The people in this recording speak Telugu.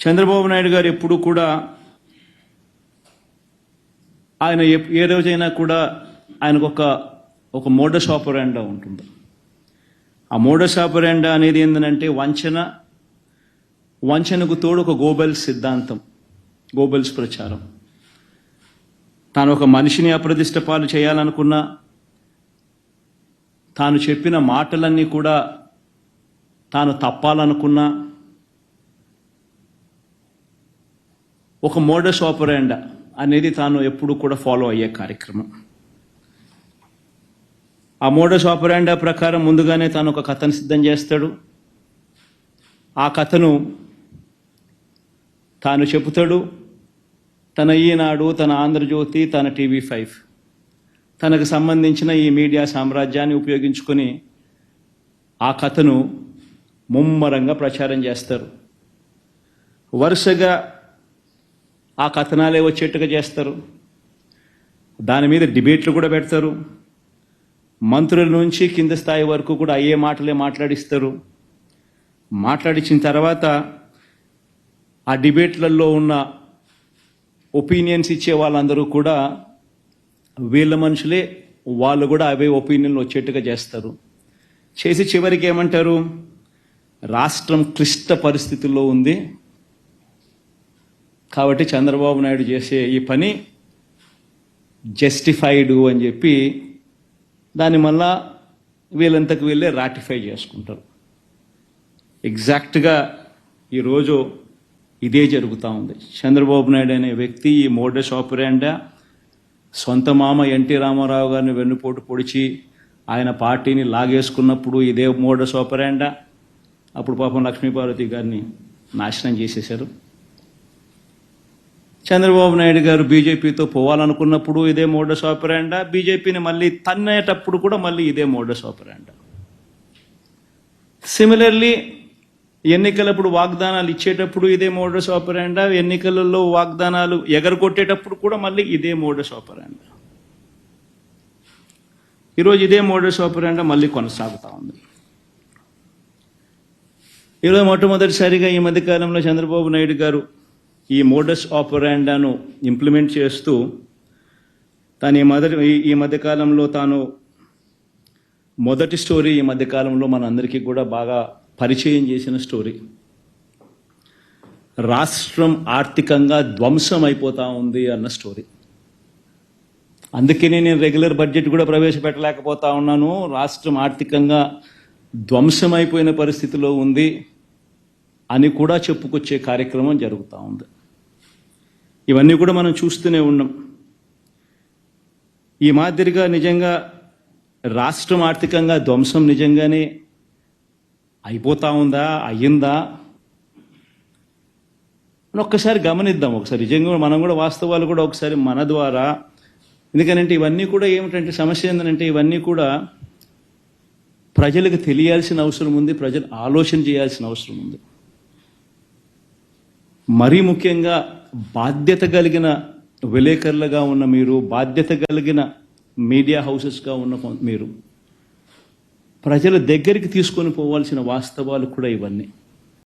చంద్రబాబు నాయుడు గారు ఎప్పుడు కూడా ఆయన ఏ రోజైనా కూడా ఆయనకు ఒక ఒక మోడస్ ఆపరాండా ఉంటుంది. ఆ మోడస్ ఆపరాండా అనేది ఏంటంటే వంచన వంచనకు తోడు ఒక గోబెల్స్ సిద్ధాంతం గోబెల్స్ ప్రచారం. తాను ఒక మనిషిని అప్రదిష్ట పాలు చేయాలనుకున్నా తాను చెప్పిన మాటలన్నీ కూడా తాను తప్పాలనుకున్నా ఒక మోడస్ ఆపరేండ అనేది తాను ఎప్పుడు కూడా ఫాలో అయ్యే కార్యక్రమం. ఆ మోడస్ ఆపరాండా ప్రకారం ముందుగానే తాను ఒక కథను సిద్ధం చేస్తాడు. ఆ కథను తాను చెబుతాడు. తన ఈనాడు తన ఆంధ్రజ్యోతి తన టీవీ ఫైవ్. తనకు సంబంధించిన ఈ మీడియా సామ్రాజ్యాన్ని ఉపయోగించుకొని ఆ కథను ముమ్మరంగా ప్రచారం చేస్తారు. వరుసగా ఆ కథనాలే వచ్చేట్టుగా చేస్తారు. దాని మీద డిబేట్లు కూడా పెడతారు. మంత్రుల నుంచి కింద స్థాయి వరకు కూడా అయ్యే మాటలే మాట్లాడిస్తారు. మాట్లాడించిన తర్వాత ఆ డిబేట్లలో ఉన్న ఒపీనియన్స్ ఇచ్చే వాళ్ళందరూ కూడా వీళ్ళ మనుషులే వాళ్ళు కూడా అవే ఒపీనియన్లు వచ్చేట్టుగా చేస్తారు. చేసి చివరికి ఏమంటారు? రాష్ట్రం క్లిష్ట పరిస్థితుల్లో ఉంది. కాబట్టి చంద్రబాబు నాయుడు చేసే ఈ పని జస్టిఫైడ్ అని చెప్పి దాన్ని మళ్ళా వీళ్ళంతకు వీళ్ళే రాటిఫై చేసుకుంటారు. ఎగ్జాక్ట్గా ఈరోజు ఇదే జరుగుతూ ఉంది. చంద్రబాబు నాయుడు అనే వ్యక్తి ఈ మోడస్ ఆపరేండా సొంత మామ ఎన్టీ రామారావు గారిని వెన్నుపోటు పొడిచి ఆయన పార్టీని లాగేసుకున్నప్పుడు ఇదే మోడస్ ఆపరేండా అప్పుడు పాపం లక్ష్మీపార్వతి గారిని నాశనం చేసేశారు. చంద్రబాబు నాయుడు గారు బీజేపీతో పోవాలనుకున్నప్పుడు ఇదే మోడస్ ఆపరాండా? బీజేపీని మళ్ళీ తన్నేటప్పుడు కూడా మళ్ళీ ఇదే మోడస్ ఆపరాండా? సిమిలర్లీ ఎన్నికలప్పుడు వాగ్దానాలు ఇచ్చేటప్పుడు ఇదే మోడస్ ఆపరాండా? ఎన్నికలలో వాగ్దానాలు ఎగరగొట్టేటప్పుడు కూడా మళ్ళీ ఇదే మోడస్ ఆపరాండా? ఈరోజు ఇదే మోడస్ ఆపరాండా మళ్ళీ కొనసాగుతూ ఉంది. ఈరోజు మొట్టమొదటిసారిగా ఈ మధ్యకాలంలో చంద్రబాబు నాయుడు గారు ఈ మోడస్ ఆపరాండాను ఇంప్లిమెంట్ చేస్తూ తను ఈ మొదటి ఈ- మధ్యకాలంలో తాను మొదటి స్టోరీ ఈ మధ్యకాలంలో మనందరికీ కూడా బాగా పరిచయం చేసిన స్టోరీ. రాష్ట్రం ఆర్థికంగా ధ్వంసం అయిపోతా ఉంది అన్న స్టోరీ. అందుకనే నేను రెగ్యులర్ బడ్జెట్ కూడా ప్రవేశపెట్టలేకపోతా ఉన్నాను. రాష్ట్రం ఆర్థికంగా ధ్వంసం అయిపోయిన పరిస్థితిలో ఉంది. అని కూడా చెప్పుకొచ్చే కార్యక్రమం జరుగుతూ ఉంది. ఇవన్నీ కూడా మనం చూస్తూనే ఉన్నాం. ఈ మాదిరిగా నిజంగా రాష్ట్రం ఆర్థికంగా ధ్వంసం నిజంగానే అయిపోతా ఉందా అయ్యిందా? అని ఒక్కసారి గమనిద్దాం. ఒకసారి నిజంగా మనం కూడా వాస్తవాలు కూడా ఒకసారి మన ద్వారా. ఎందుకనంటే ఇవన్నీ కూడా ఏమిటంటే సమస్య ఏంటంటే ఇవన్నీ కూడా ప్రజలకు తెలియాల్సిన అవసరం ఉంది ప్రజలు ఆలోచన చేయాల్సిన అవసరం ఉంది. మరీ ముఖ్యంగా బాధ్యత కలిగిన విలేకరులుగా ఉన్న మీరు బాధ్యత కలిగిన మీడియా హౌసెస్గా ఉన్న మీరు. ప్రజల దగ్గరికి తీసుకొని పోవాల్సిన వాస్తవాలు కూడా ఇవన్నీ.